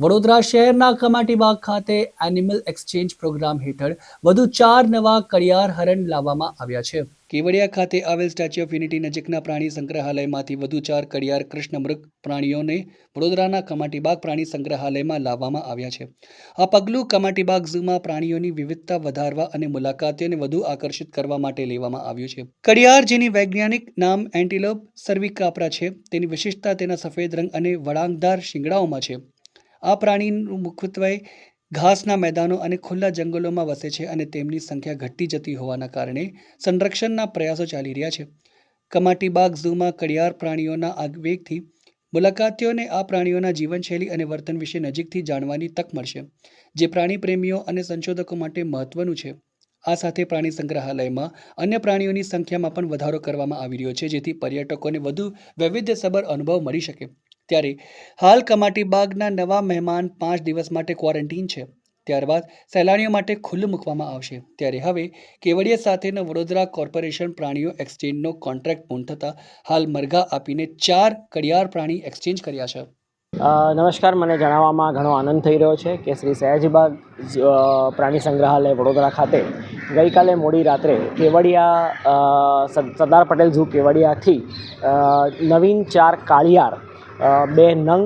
વડોદરા શહેરના કમાટીબાગ ખાતે animal exchange programme હેઠળ વધુ ચાર નવા કડિયાર હરણ લાવવામાં આવ્યા છે. કેવડિયા ખાતે આવેલ સ્ટેચ્યુ ઓફ યુનિટી નજીકના પ્રાણી સંગ્રહાલયમાંથી વધુ ચાર કડિયાર કૃષ્ણમૃગ પ્રાણીઓને વડોદરાના કમાટીબાગ પ્રાણી સંગ્રહાલયમાં લાવવામાં આવ્યા છે. આ પગલું કમાટીબાગ ઝૂમાં પ્રાણીઓની વિવિધતા વધારવા અને મુલાકાતીઓને વધુ આકર્ષિત કરવા માટે લેવામાં આવ્યું છે. કડિયાર, જેની વૈજ્ઞાનિક નામ એન્ટિલોપ સર્વિકાપરા છે, તેની વિશિષ્ટતા તેના સફેદ રંગ અને વળાંકદાર શિંગડાઓમાં છે. આ પ્રાણીનું મુખ્યત્વે ઘાસના મેદાનો અને ખુલ્લા જંગલોમાં વસે છે અને તેમની સંખ્યા ઘટતી જતી હોવાના કારણે સંરક્ષણના પ્રયાસો ચાલી રહ્યા છે. કમાટીબાગ ઝૂમાં કડિયાર પ્રાણીઓના આગવેગથી મુલાકાતીઓને આ પ્રાણીઓના જીવનશૈલી અને વર્તન વિશે નજીકથી જાણવાની તક મળશે, જે પ્રાણી પ્રેમીઓ અને સંશોધકો માટે મહત્વનું છે. આ સાથે પ્રાણી સંગ્રહાલયમાં અન્ય પ્રાણીઓની સંખ્યામાં પણ વધારો કરવામાં આવી રહ્યો છે, જેથી પર્યટકોને વધુ વૈવિધ્યસભર અનુભવ મળી શકે. ત્યારે હાલ કમાટીબાગના નવા મહેમાન પાંચ દિવસ માટે ક્વોરન્ટીન છે. ત્યારબાદ સહેલાણીઓ માટે ખુલ્લું મૂકવામાં આવશે. ત્યારે હવે કેવડિયા સાથેનો વડોદરા કોર્પોરેશન પ્રાણીઓ એક્સચેન્જનો કોન્ટ્રાક્ટ પૂર્ણ થતાં હાલ મરઘા આપીને ચાર કડિયાર પ્રાણી એક્સચેન્જ કર્યા છે. નમસ્કાર. મને જણાવવામાં ઘણો આનંદ થઈ રહ્યો છે કે શ્રી સયાજીબાગ પ્રાણી સંગ્રહાલય વડોદરા ખાતે ગઈકાલે મોડી રાત્રે કેવડિયા સરદાર પટેલ ઝૂ કેવડિયાથી નવીન ચાર કાળિયાર બે નંગ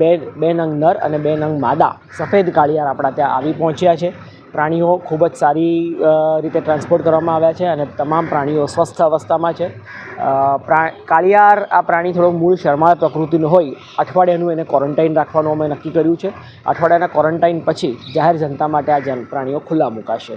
બે બે નંગ નર અને બે નંગ માદા. સફેદ કાળિયાર આપણા ત્યાં આવી પહોંચ્યા છે. પ્રાણીઓ ખૂબ જ સારી રીતે ટ્રાન્સપોર્ટ કરવામાં આવ્યા છે અને તમામ પ્રાણીઓ સ્વસ્થ અવસ્થામાં છે. પ્રા, કાળિયાર આ પ્રાણી થોડો મૂળ શરમાળ પ્રકૃતિનું હોય. અઠવાડિયાનું એને ક્વોરન્ટાઇન રાખવાનું અમે નક્કી કર્યું છે. અઠવાડિયાના ક્વોરન્ટાઇન પછી જાહેર જનતા માટે આ જન, પ્રાણીઓ ખુલ્લા મુકાશે.